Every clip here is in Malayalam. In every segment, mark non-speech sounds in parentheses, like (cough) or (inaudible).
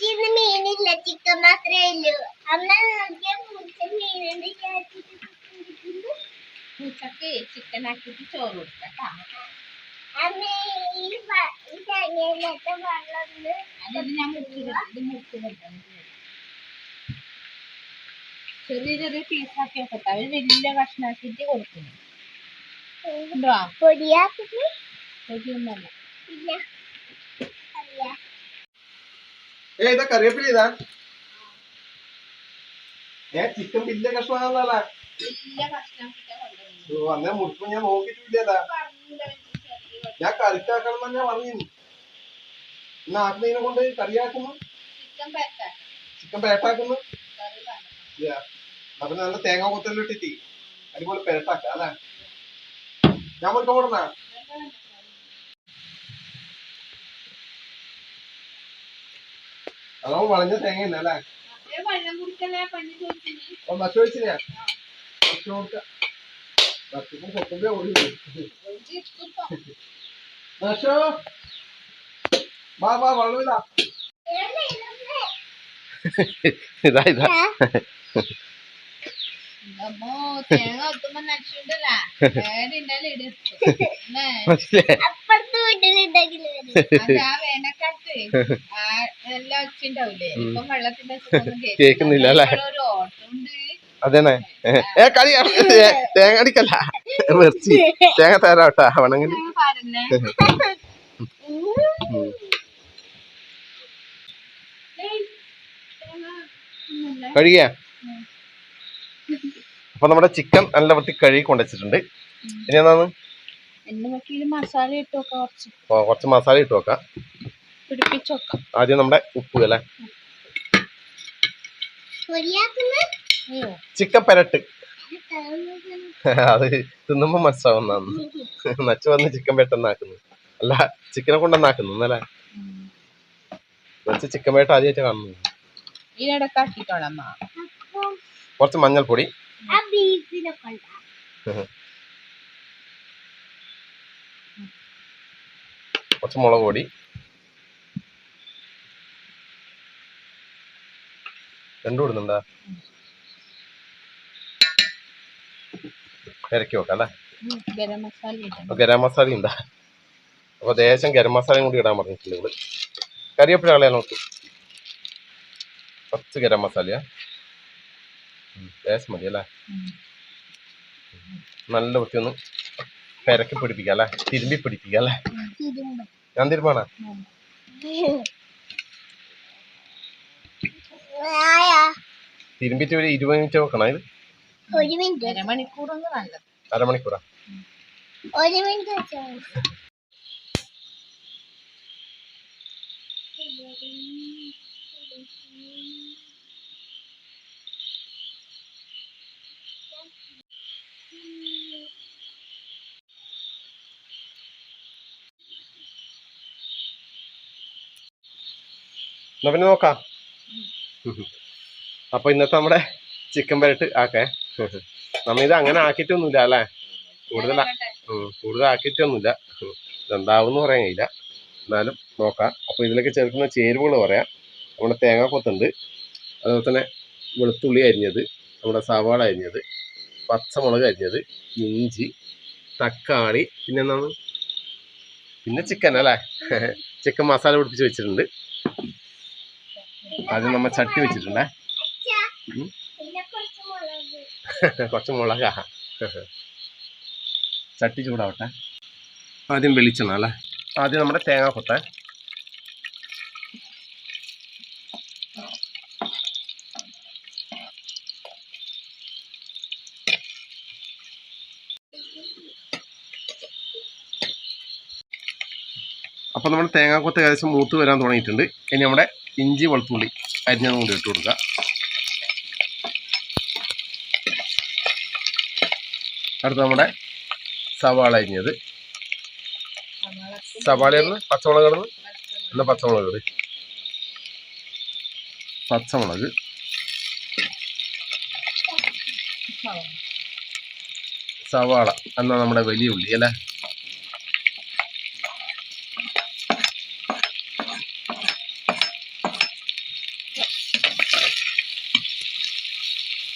പൂച്ചന്ന് മീനില്ല ചിക്കൻ മാത്രമേ ഉള്ളൂ. അമ്മ നോക്കിയ പൂച്ച മീനുണ്ട്. പൂച്ചക്ക് ചിക്കൻ ആക്കിയിട്ട് ചോറ് കൊടുക്കട്ടാ. അമ്മ ഈ വെള്ളം ഞാൻ ചെറിയ ചെറിയ പീസാക്കി വെക്കട്ടെ അവർ വലിയ കഷ്ണാക്കിട്ട് കൊടുക്കുന്നു പൊടിയാക്കിട്ട്? പൊടിയൊന്നല്ല ഇല്ല. അറിയാ. ഏ ഇതാ കറിവേപ്പില ഇതാ. ഏ ചിക്കൻ വലിയ അന്നേ മുറിപ്പ് ഞാൻ നോക്കിയിട്ടില്ലതാ ഞാൻ കറിക്കാക്കണം എന്ന് ഞാൻ പറഞ്ഞു എന്നാ ആക്കുന്നതിനെ കൊണ്ട് കറിയാക്കുന്നു ചിക്കൻ പേട്ടാക്കുന്നു അപ്പൊ നല്ല തേങ്ങ കൊത്തലിട്ടിട്ട് ഇട്ടിട്ട് അടിപൊളി പേട്ടാക്ക അല്ലേ? ഞാൻ മുറിക്കാൻ പോടുന്ന അതോ വളഞ്ഞ തേങ്ങ ഇല്ല അല്ലേ ബസ് ഒഴിച്ചിനാ ബസ് കൊടുക്ക. ബസ്സിന് കൊത്തുമ്പോ ഓടി ബസ്സോ വാ വാ വെള്ളം ഇതാ ഇതാ. ഇതാ (laughs) (laughs) വേടിണ്ടല്ലേ ഇടുത്തു അല്ലേ ഇപ്പം വെള്ളത്തിന്റെ കേൾക്കുന്നില്ല? ഒരു ഓട്ടമുണ്ട്. അതേനെ ഏ കളി തേങ്ങ അടിക്കല്ല വെറുതെ തേങ്ങ തരാട്ടാ വേണമെങ്കിൽ. കഴുകിയ? അപ്പൊ നമ്മുടെ ചിക്കൻ നല്ല വൃത്തി കഴുകി കൊണ്ടുവച്ചിട്ടുണ്ട്. ഇനി നോക്കിയിൽ മസാല ഇട്ട് വെക്കാം കുറച്ച്. മസാല ഇട്ട് നോക്കാം വെക്കാം. ആദ്യം നമ്മുടെ ഉപ്പ് അല്ലേ? ചിക്കൻ പെരട്ട്. അത് തിന്നുമ്പോ മനസ്സിലാവുന്നതാണ്. നച്ചു വന്ന് ചിക്കൻ പെട്ടെന്നാക്കുന്നു അല്ല ചിക്കനെ കൊണ്ടെന്നാക്കുന്നു അല്ലേ നച്ച് ചിക്കൻ പേട്ട ആദ്യമായിട്ട് കാണുന്നു കൊറച്ച് മഞ്ഞൾപ്പൊടി. കുറച്ച് മുളക് പൊടി. രണ്ടും ഇടുന്നുണ്ടാ ഇറക്കി വെക്കാം അല്ലേ ഗരം മസാല ഇടണം അപ്പൊ ഗരം മസാല ഉണ്ടാ അപ്പൊ ദേശം ഗരം മസാലയും കൂടി ഇടാൻ പറഞ്ഞിട്ടില്ല ഇവിടെ കറിവേപ്പില കളയാൻ നോക്ക്. കുറച്ച് ഗരം മസാലയാ. ദേശം മതി അല്ലേ? നല്ല വൃത്തി ഒന്ന് പെരക്കി പിടിപ്പിക്കാം അല്ലേ? തിരുമ്പി പിടിപ്പിക്കാം അല്ലേ? ഞാൻ തിരുമ്പാണ? തിരുമ്പിട്ട് ഒരു ഇരുപത് മിനിറ്റ് വെക്കണം ഇത്? ഒരു മിനിറ്റ് അരമണിക്കൂറൊന്ന് നല്ലത്. അരമണിക്കൂറാ. ഒരു മിനിറ്റ് വെച്ചാൽ മതി. എന്നാ പിന്നെ നോക്കാം. അപ്പൊ ഇന്നത്തെ നമ്മുടെ ചിക്കൻ പെരട്ട് ആക്കേ. നമ്മ ഇത് അങ്ങനെ ആക്കിയിട്ടൊന്നുമില്ല അല്ലേ? കൂടുതൽ കൂടുതൽ ആക്കിയിട്ടൊന്നുമില്ല ഉം. ഇതെന്താവും പറയാൻ കഴിയില്ല. എന്നാലും നോക്കാം. അപ്പൊ ഇതിലേക്ക് ചേർക്കുന്ന ചേരുവകൾ പറയാം. നമ്മുടെ തേങ്ങാക്കൊത്തുണ്ട്. അതുപോലെ തന്നെ വെളുത്തുള്ളി അരിഞ്ഞത് നമ്മുടെ സവാള അരിഞ്ഞത് പച്ചമുളക് അരിഞ്ഞത് ഇഞ്ചി തക്കാളി പിന്നെ എന്താണ്? പിന്നെ ചിക്കൻ അല്ലേ? (laughs) ചിക്കൻ മസാല പിടിപ്പിച്ച് വെച്ചിട്ടുണ്ട്. ആദ്യം നമ്മൾ ചട്ടി വെച്ചിട്ടുണ്ടേ. (laughs) കുറച്ച് മുളകാ. ചട്ടി ചൂടാവട്ടെ. ആദ്യം വെളിച്ചെണ്ണ അല്ലേ? ആദ്യം നമ്മുടെ തേങ്ങ കൊത്ത. അപ്പോൾ നമ്മുടെ തേങ്ങാക്കൊത്ത് ഏകദേശം മൂത്ത് വരാൻ തുടങ്ങിയിട്ടുണ്ട്. ഇനി നമ്മുടെ ഇഞ്ചി വെളുത്തുള്ളി അരിഞ്ഞതും കൂടി ഇട്ട് കൊടുക്കുക. അടുത്ത നമ്മുടെ സവാള അരിഞ്ഞത്. സവാള ഇടുന്നു പച്ചമുളക് ഇടുന്നു എന്നാ പച്ചമുളക് ഇട് പച്ചമുളക്. സവാള. എന്നാ നമ്മുടെ വലിയ ഉള്ളി അല്ലേ?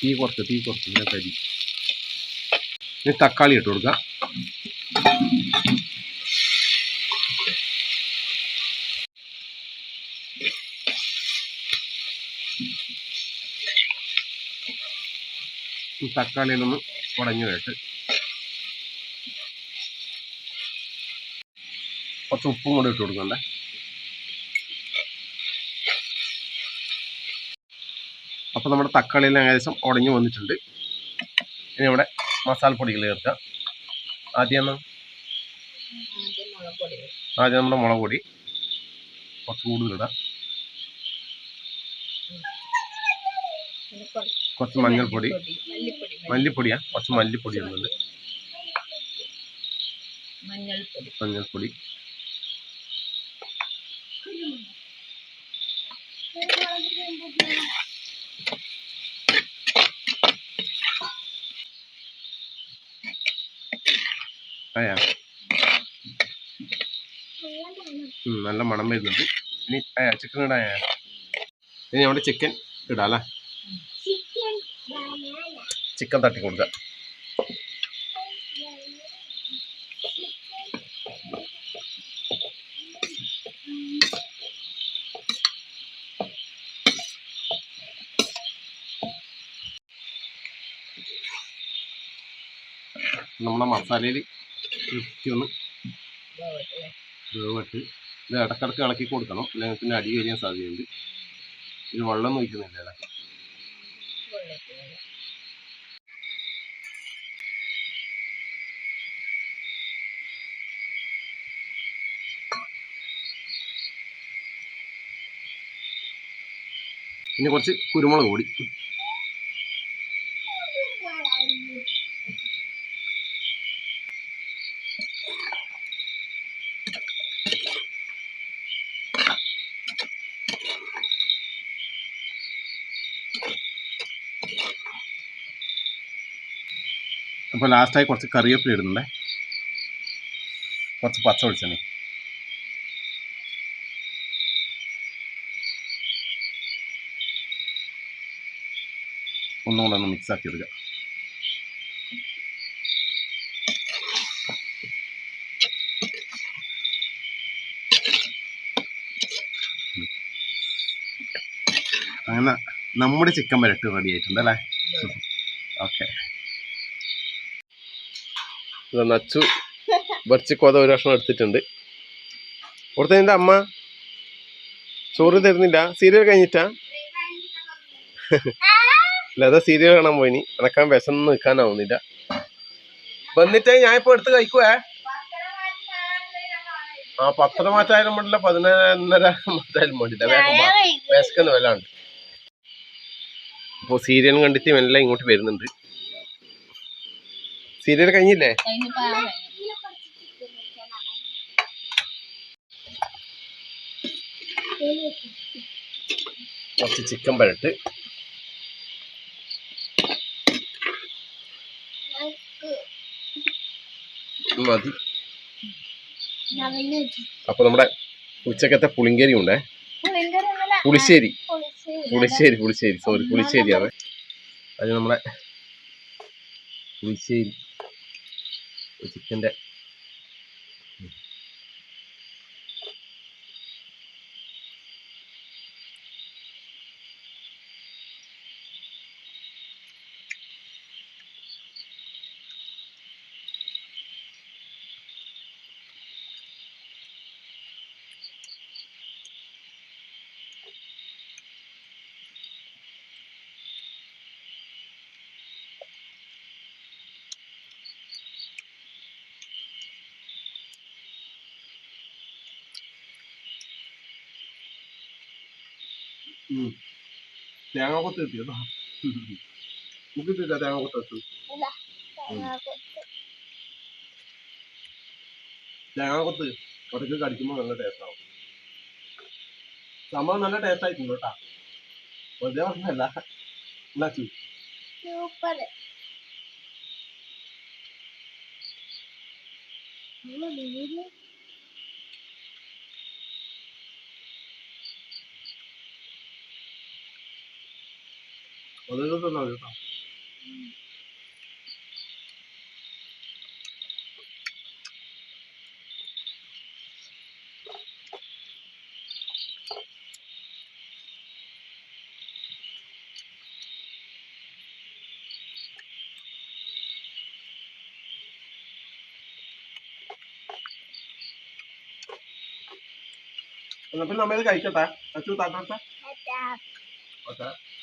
തീ കുറച്ച് തീ കുറച്ച് ഇങ്ങനെ കരി ഇനി തക്കാളി ഇട്ട് കൊടുക്കുക തക്കാളിയിലൊന്ന് ഉടഞ്ഞു കേട്ട് കുറച്ച് ഉപ്പും കൂടെ ഇട്ട് കൊടുക്കണ്ടേ? അപ്പോൾ നമ്മുടെ തക്കാളിയെല്ലാം ഏകദേശം ഉടഞ്ഞു വന്നിട്ടുണ്ട്. ഇനി ഇവിടെ മസാലപ്പൊടികൾ ചേർക്കാം ആദ്യം ആദ്യം നമ്മുടെ മുളക് പൊടി കുറച്ച് കൂടുതലിടാം കുറച്ച് മഞ്ഞൾപ്പൊടി. മല്ലിപ്പൊടി മല്ലിപ്പൊടിയാ? കുറച്ച് മല്ലിപ്പൊടി ഇടുന്നുണ്ട്. മഞ്ഞൾപ്പൊടി. ആയാ നല്ല മണം വരുന്നുണ്ട്. ഇനി ആയാ ചിക്കൻ ഇടായ ഇനി നമ്മുടെ ചിക്കൻ ഇടാം അല്ലേ? ചിക്കൻ തട്ടി കൊടുക്കുക നമ്മുടെ മസാലയിൽ വൃത്തി ഒന്ന് വേവട്ടെ. ഇത് ഇടക്കിടക്ക് ഇളക്കി കൊടുക്കണം. അല്ലെങ്കിൽ പിന്നെ അടി കഴിയാൻ സാധ്യതയുണ്ട്. ഇത് വെള്ളം ഒഴിക്കുന്നില്ല അല്ലേ പിന്നെ കുറച്ച് കുരുമുളക് പൊടി. അപ്പോൾ ലാസ്റ്റായി കുറച്ച് കറിവേപ്പില ഇടുന്നുണ്ടേ. കുറച്ച് പച്ച വെളിച്ചെണ്ണ. ഒന്നുകൂടെ ഒന്ന് മിക്സ് ആക്കി എടുക്കുക അങ്ങനെ നമ്മുടെ ചിക്കൻ വരട്ട് റെഡി ആയിട്ടുണ്ട് അല്ലേ? ഓക്കെ നച്ചു ബർച്ചിക്കോത ഒരു കഷ്ണം എടുത്തിട്ടുണ്ട്. കൊടുത്ത നിന്റെ അമ്മ? ചോറ് തരുന്നില്ല. സീരിയൽ കഴിഞ്ഞിട്ടാ? (laughs) ലത സീരിയൽ കാണാൻ പോയിനി. അനക്കാൻ വിശന്ന് നിൽക്കാനാവുന്നില്ല. വന്നിട്ടേ ഞാൻ ഇപ്പൊ എടുത്ത് കഴിക്കുവേ. ആ പത്തര മാറ്റായാലും വേണ്ടില്ല. പതിനൊന്നര മാറ്റായാലും വേണ്ടില്ല. വേഗം. വിശക്കുന്ന വല്ലാണ്ട് അപ്പൊ സീരിയൽ കണ്ടിട്ട് മെല്ലെ ഇങ്ങോട്ട് വരുന്നുണ്ട്. സീരിയൽ കഴിഞ്ഞില്ലേ. കുറച്ച് ചിക്കൻ പരട്ട്. മതി. അപ്പൊ നമ്മുടെ ഉച്ചക്കത്തെ പുളിങ്കേരി ഉണ്ടേ പുളിശ്ശേരി. പുളിശ്ശേരി പുളിശ്ശേരി. സോറി പുളിശ്ശേരിയാണ്. അത് നമ്മുടെ പുളിശ്ശേരി. It's a can ചിക്കന്റെ തേങ്ങ കൊത്ത് കിട്ടിയോ നമുക്ക് കിട്ടില്ല തേങ്ങ കൊത്ത് വെച്ചു തേങ്ങ കൊത്ത് കുറച്ച് കടിക്കുമ്പോൾ നല്ല ടേസ്റ്റ് ആവും സംഭവം നല്ല ടേസ്റ്റ് ആയിട്ടുണ്ട് കേട്ടാ വെറുതെ പറഞ്ഞല്ല എന്നാച്ചു super 어느 정도 나올까? Ano pinamili ka ito ta? Ito ta ta ta? Ito. Ito.